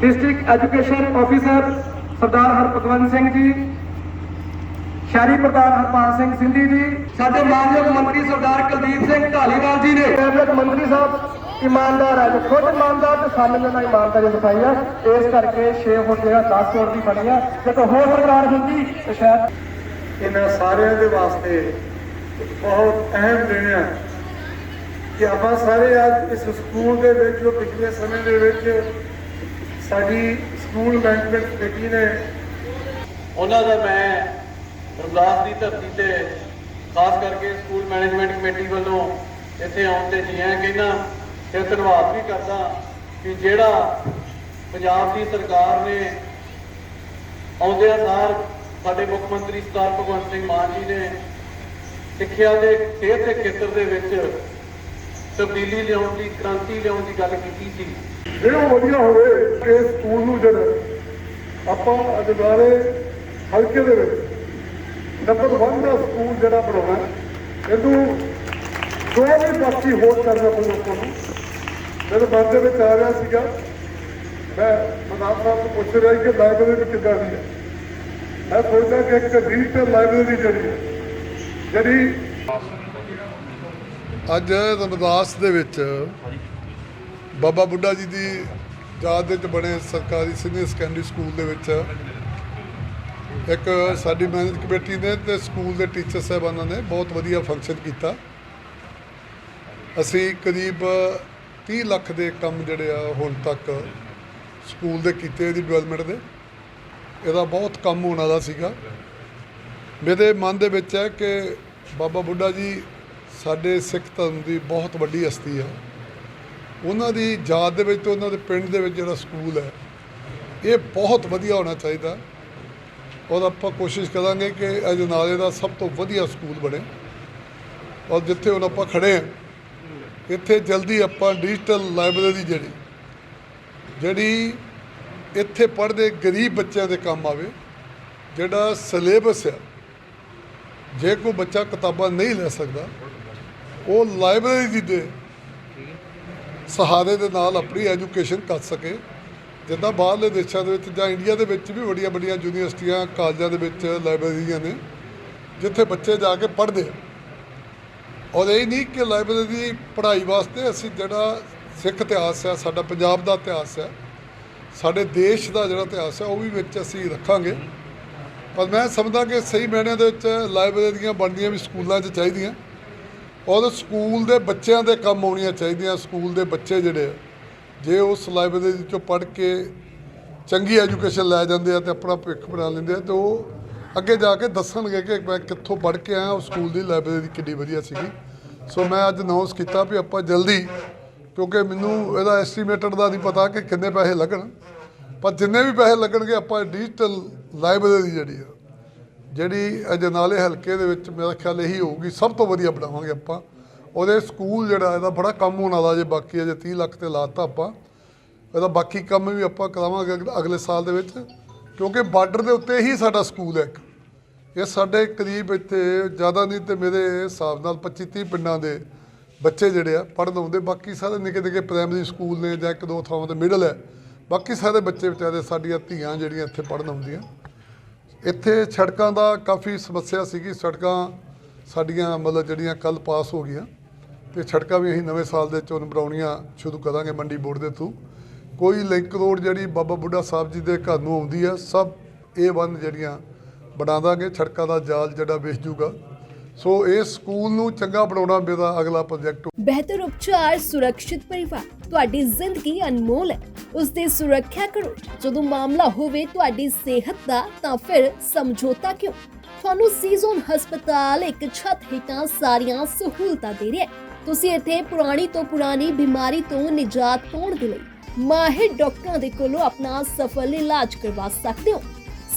District education officer Sardar Harpatwant Singh ji ਸ਼ਹਿਰੀ ਪ੍ਰਧਾਨ ਹਰਪਾਲ ਸਿੰਘ ਸਿੰਧੀ ਜੀ ਸਾਡੇ ਮਾਨਯੋਗ ਮੰਤਰੀ ਸਰਦਾਰ ਕੁਲਦੀਪ ਸਿੰਘ ਢਾਲੀਵਾਲ ਜੀ ਨੇ। ਕੈਬਨਿਟ ਮੰਤਰੀ ਸਾਹਿਬ ਇਮਾਨਦਾਰ ਹੈ ਖੁਦ ਇਮਾਨਦਾਰ ਤੇ ਸਾਨੂੰ ਨਾਲ ਇਮਾਨਦਾਰੀ ਦਿਖਾਈ ਆ। ਇਸ ਕਰਕੇ 6 ਫੁੱਟ ਜਿਹੜਾ 10 ਕਰੋੜ ਦੀ ਬਣੀ ਆ। ਜੇ ਕੋਈ ਹੋਰ ਸਰਕਾਰ ਹੁੰਦੀ ਤੇ ਸ਼ਾਇਦ ਇਹਨਾਂ ਸਾਰਿਆਂ ਦੇ ਵਾਸਤੇ ਬਹੁਤ ਅਹਿਮ ਦਿਨ ਹੈ ਕਿ ਆਪਾਂ ਸਾਰੇ ਅੱਜ ਇਸ ਸਕੂਲ ਦੇ ਵਿੱਚ ਜੋ ਪਿਛਲੇ ਸਮੇਂ ਦੇ ਵਿੱਚ ਸਾਡੀ ਸਕੂਲ ਮੈਨੇਜਮੈਂਟ ਕਮੇਟੀ ਨੇ ਉਹਨਾਂ ਦਾ ਮੈਂ ਰਮਦਾਸ ਦੀ ਧਰਤੀ ਤੇ, ਖਾਸ ਕਰਕੇ ਸਕੂਲ ਮੈਨੇਜਮੈਂਟ ਕਮੇਟੀ ਵੱਲੋਂ ਇੱਥੇ ਆਉਣ ਤੇ ਜੀ ਆਇਆਂ ਕਹਿੰਦਾ ਤੇ ਧੰਨਵਾਦ ਵੀ ਕਰਦਾ ਕਿ ਜਿਹੜਾ ਪੰਜਾਬ ਦੀ ਸਰਕਾਰ ਨੇ ਆਉਂਦਿਆਂ ਸਾਰ ਸਾਡੇ ਮੁੱਖ ਮੰਤਰੀ ਸਰਦਾਰ ਭਗਵੰਤ ਸਿੰਘ ਮਾਨ ਜੀ ਨੇ ਸਿੱਖਿਆ ਦੇ ਸਿਹਤ ਦੇ ਖੇਤਰ ਦੇ ਵਿੱਚ ਤਬਦੀਲੀ ਲਿਆਉਣ ਦੀ, ਕ੍ਰਾਂਤੀ ਲਿਆਉਣ ਦੀ ਗੱਲ ਕੀਤੀ ਸੀ। ਜਿਹੜਾ ਵਧੀਆ ਹੋਵੇ ਕਿ ਸਕੂਲ ਨੂੰ ਜਿਹੜਾ ਆਪਾਂ ਅਜਗਾਰੇ ਹਲਕੇ ਦੇ ਵਿੱਚ ਨੰਬਰ 1 ਦਾ ਸਕੂਲ ਜਿਹੜਾ ਬਣਾਉਣਾ ਇਹਨੂੰ ਜੋ ਵੀ ਬਾਕੀ ਹੋਰ ਕਰਨਾ ਪਊ ਲੋਕਾਂ ਨੂੰ ਮੇਰੇ ਮਨ ਦੇ ਵਿੱਚ ਆ ਰਿਹਾ ਸੀਗਾ, ਮੈਂ ਮਨਾਬ ਸਾਹਿਬ ਤੋਂ ਪੁੱਛ ਰਿਹਾ ਸੀ ਕਿ ਲਾਇਬ੍ਰੇਰੀ ਕਿੱਦਾਂ ਦੀ ਹੈ। ਮੈਂ ਸੋਚਦਾ ਕਿ ਇੱਕ ਡਿਜੀਟਲ ਲਾਇਬ੍ਰੇਰੀ ਜਿਹੜੀ ਹੈ, ਜਿਹੜੀ ਅੱਜ ਰਮਦਾਸ ਦੇ ਵਿੱਚ ਬਾਬਾ ਬੁੱਢਾ ਜੀ ਦੀ ਯਾਦ ਦੇ ਵਿੱਚ ਬਣੇ ਸਰਕਾਰੀ ਸੀਨੀਅਰ ਸੈਕੰਡਰੀ ਸਕੂਲ ਦੇ ਵਿੱਚ ਇੱਕ ਸਾਡੀ ਮੈਨੇਜ ਕਮੇਟੀ ਨੇ ਤੇ ਸਕੂਲ ਦੇ ਟੀਚਰ ਸਾਹਿਬਾਨਾਂ ਨੇ ਬਹੁਤ ਵਧੀਆ ਫੰਕਸ਼ਨ ਕੀਤਾ। ਅਸੀਂ ਕਰੀਬ 30 ਲੱਖ ਦੇ ਕੰਮ ਜਿਹੜੇ ਆ ਹੁਣ ਤੱਕ ਸਕੂਲ ਦੇ ਕੀਤੇ ਇਹਦੀ ਡਿਵੈਲਪਮੈਂਟ ਦੇ। ਇਹਦਾ ਬਹੁਤ ਕੰਮ ਹੋਣ ਵਾਲਾ ਸੀਗਾ। ਮੇਰੇ ਮਨ ਦੇ ਵਿੱਚ ਹੈ ਕਿ ਬਾਬਾ ਬੁੱਢਾ ਜੀ ਸਾਡੇ ਸਿੱਖ ਧਰਮ ਦੀ ਬਹੁਤ ਵੱਡੀ ਹਸਤੀ ਆ। ਉਹਨਾਂ ਦੀ ਯਾਦ ਦੇ ਵਿੱਚ ਤੇ ਉਹਨਾਂ ਦੇ ਪਿੰਡ ਦੇ ਵਿੱਚ ਜਿਹੜਾ ਸਕੂਲ ਹੈ, ਇਹ ਬਹੁਤ ਵਧੀਆ ਹੋਣਾ ਚਾਹੀਦਾ। ਔਰ ਆਪਾਂ ਕੋਸ਼ਿਸ਼ ਕਰਾਂਗੇ ਕਿ ਅਜਨਾਲੇ ਦਾ ਸਭ ਤੋਂ ਵਧੀਆ ਸਕੂਲ ਬਣੇ। ਔਰ ਜਿੱਥੇ ਹੁਣ ਆਪਾਂ ਖੜੇ ਹਾਂ, ਇੱਥੇ ਜਲਦੀ ਆਪਾਂ ਡਿਜੀਟਲ ਲਾਇਬ੍ਰੇਰੀ ਜਿਹੜੀ ਜਿਹੜੀ ਇੱਥੇ ਪੜ੍ਹਦੇ ਗਰੀਬ ਬੱਚਿਆਂ ਦੇ ਕੰਮ ਆਵੇ, ਜਿਹੜਾ ਸਿਲੇਬਸ ਹੈ, ਜੇ ਕੋਈ ਬੱਚਾ ਕਿਤਾਬਾਂ ਨਹੀਂ ਲੈ ਸਕਦਾ, ਉਹ ਲਾਇਬ੍ਰੇਰੀ ਦੀ ਦੇ ਸਹਾਰੇ ਦੇ ਨਾਲ ਆਪਣੀ ਐਜੂਕੇਸ਼ਨ ਕਰ ਸਕੇ। ਜਿੱਦਾਂ ਬਾਹਰਲੇ ਦੇਸ਼ਾਂ ਦੇ ਵਿੱਚ ਜਾਂ ਇੰਡੀਆ ਦੇ ਵਿੱਚ ਵੀ ਵੱਡੀਆਂ ਵੱਡੀਆਂ ਯੂਨੀਵਰਸਿਟੀਆਂ, ਕਾਲਜਾਂ ਦੇ ਵਿੱਚ ਲਾਇਬ੍ਰੇਰੀਆਂ ਨੇ, ਜਿੱਥੇ ਬੱਚੇ ਜਾ ਕੇ ਪੜ੍ਹਦੇ ਔਰ ਇਹ ਨਹੀਂ ਕਿ ਲਾਇਬ੍ਰੇਰੀ ਦੀ ਪੜ੍ਹਾਈ ਵਾਸਤੇ ਅਸੀਂ ਜਿਹੜਾ ਸਿੱਖ ਇਤਿਹਾਸ ਹੈ, ਸਾਡਾ ਪੰਜਾਬ ਦਾ ਇਤਿਹਾਸ ਹੈ, ਸਾਡੇ ਦੇਸ਼ ਦਾ ਜਿਹੜਾ ਇਤਿਹਾਸ ਹੈ, ਉਹ ਵੀ ਵਿੱਚ ਅਸੀਂ ਰੱਖਾਂਗੇ। ਪਰ ਮੈਂ ਸਮਝਦਾ ਕਿ ਸਹੀ ਮਾਇਨਿਆਂ ਦੇ ਵਿੱਚ ਲਾਇਬ੍ਰੇਰੀਆਂ ਬਣਦੀਆਂ ਵੀ ਸਕੂਲਾਂ 'ਚ ਚਾਹੀਦੀਆਂ। ਔਰ ਸਕੂਲ ਦੇ ਬੱਚਿਆਂ ਦੇ ਕੰਮ ਆਉਣੀਆਂ ਚਾਹੀਦੀਆਂ ਸਕੂਲ ਦੇ ਬੱਚੇ ਜਿਹੜੇ ਆ, ਜੇ ਉਸ ਲਾਇਬ੍ਰੇਰੀ ਚੋਂ ਪੜ੍ਹ ਕੇ ਚੰਗੀ ਐਜੂਕੇਸ਼ਨ ਲੈ ਜਾਂਦੇ ਆ ਤੇ ਆਪਣਾ ਭਵਿੱਖ ਬਣਾ ਲੈਂਦੇ ਆ ਤੇ ਉਹ ਅੱਗੇ ਜਾ ਕੇ ਦੱਸਣਗੇ ਕਿ ਮੈਂ ਕਿੱਥੋਂ ਪੜ੍ਹ ਕੇ ਆਇਆ ਉਹ ਸਕੂਲ ਦੀ ਲਾਇਬ੍ਰੇਰੀ ਕਿੰਨੀ ਵਧੀਆ ਸੀਗੀ। ਸੋ ਮੈਂ ਅੱਜ ਅਨਾਉਂਸ ਕੀਤਾ ਵੀ ਆਪਾਂ ਜਲਦੀ ਕਿਉਂਕਿ ਮੈਨੂੰ ਇਹਦਾ ਐਸਟੀਮੇਟਡ ਦਾ ਨਹੀਂ ਪਤਾ ਕਿ ਕਿੰਨੇ ਪੈਸੇ ਲੱਗਣ ਪਰ ਜਿੰਨੇ ਵੀ ਪੈਸੇ ਲੱਗਣਗੇ ਆਪਾਂ ਡਿਜੀਟਲ ਲਾਇਬ੍ਰੇਰੀ ਜਿਹੜੀ ਆ ਜਿਹੜੀ ਅਜਨਾਲੇ ਹਲਕੇ ਦੇ ਵਿੱਚ ਮੇਰਾ ਖਿਆਲ ਇਹੀ ਹੋਊਗੀ, ਸਭ ਤੋਂ ਵਧੀਆ ਬਣਾਵਾਂਗੇ ਆਪਾਂ। ਉਹਦੇ ਸਕੂਲ ਜਿਹੜਾ, ਇਹਦਾ ਬੜਾ ਕੰਮ ਹੋਣ ਵਾਲਾ ਜੇ ਬਾਕੀ ਅਜੇ 30 ਲੱਖ ਤੇ ਲਾਤਾ ਆਪਾਂ। ਇਹਦਾ ਬਾਕੀ ਕੰਮ ਵੀ ਆਪਾਂ ਕਰਾਵਾਂਗੇ ਅਗਲੇ ਸਾਲ ਦੇ ਵਿੱਚ, ਕਿਉਂਕਿ ਬਾਰਡਰ ਦੇ ਉੱਤੇ ਹੀ ਸਾਡਾ ਸਕੂਲ ਹੈ ਇੱਕ। ਇਹ ਸਾਡੇ ਕਰੀਬ ਇੱਥੇ ਜ਼ਿਆਦਾ ਨਹੀਂ ਤੇ ਮੇਰੇ ਹਿਸਾਬ ਨਾਲ 25 30 ਪਿੰਡਾਂ ਦੇ ਬੱਚੇ ਜਿਹੜੇ ਆ, ਪੜ੍ਹਨ ਆਉਂਦੇ। ਬਾਕੀ ਸਾਰੇ ਨਿੱਕੇ ਨਿੱਕੇ ਪ੍ਰਾਇਮਰੀ ਸਕੂਲ ਨੇ ਜਾਂ ਇੱਕ ਦੋ ਥਾਵਾਂ ਤੇ ਮਿਡਲ ਹੈ। ਬਾਕੀ ਸਾਰੇ ਬੱਚੇ ਵਿਚਾਰੇ ਸਾਡੀਆਂ ਧੀਆਂ ਜਿਹੜੀਆਂ ਇੱਥੇ ਪੜ੍ਹਨ ਆਉਂਦੀਆਂ। ਇੱਥੇ ਸੜਕਾਂ ਦਾ ਕਾਫੀ ਸਮੱਸਿਆ ਸੀਗੀ। ਸੜਕਾਂ ਸਾਡੀਆਂ ਮਤਲਬ ਜਿਹੜੀਆਂ ਕੱਲ ਪਾਸ ਹੋ ਗਈਆਂ ਤੇ ਸੜਕਾਂ ਵੀ ਅਸੀਂ ਨਵੇਂ ਸਾਲ ਦੇ ਵਿੱਚ ਬਣਾਉਣੀਆਂ ਸ਼ੁਰੂ ਕਰਾਂਗੇ ਮੰਡੀ ਬੋਰਡ ਦੇ ਥਰੂ ਕੋਈ ਲਿੰਕ ਰੋਡ ਜਿਹੜੀ ਬਾਬਾ ਬੁੱਢਾ ਸਾਹਿਬ ਜੀ ਦੇ ਘਰ ਨੂੰ ਆਉਂਦੀ ਹੈ, ਸਭ ਇਹ ਬੰਦ ਜਿਹੜੀਆਂ ਬਣਾ ਦਾਂਗੇ ਸੜਕਾਂ ਦਾ ਜਾਲ ਜਿਹੜਾ ਵਿਛ ਜੂਗਾ। ਸੋ ਇਸ ਸਕੂਲ ਨੂੰ ਚੰਗਾ ਬਣਾਉਣਾ ਮੇਰਾ ਅਗਲਾ ਪ੍ਰੋਜੈਕਟ ਬਿਹਤਰ ਉਪਚਾਰ, ਸੁਰੱਖਿਅਤ ਪਰਿਵਾਰ, ਤੁਹਾਡੀ ਜ਼ਿੰਦਗੀ ਅਨਮੋਲ ਹੈ। ਉਸ ਦੀ ਸੁਰੱਖਿਆ ਕਰੋ। ਜਦੋਂ ਮਾਮਲਾ ਹੋਵੇ ਤੁਹਾਡੀ ਸਿਹਤ ਦਾ, ਤਾਂ ਫਿਰ ਸਮਝੌਤਾ ਕਿਉਂ? ਤੁਹਾਨੂੰ ਸੀਜ਼ਨ ਹਸਪਤਾਲ, ਇੱਕ ਛੱਤ ਹੇਠਾਂ ਸਾਰੀਆਂ ਸਹੂਲਤਾਂ ਦੇ ਰਿਹਾ ਹੈ। ਤੁਸੀਂ ਇੱਥੇ ਪੁਰਾਣੀ ਤੋਂ ਪੁਰਾਣੀ ਬਿਮਾਰੀ ਤੋਂ ਨਿਜਾਤ ਪਾਉਣ ਦੇ ਲਈ ਮਾਹਿਰ ਡਾਕਟਰਾਂ ਦੇ ਕੋਲੋਂ ਆਪਣਾ ਸਫਲ ਇਲਾਜ ਕਰਵਾ ਸਕਦੇ ਹੋ।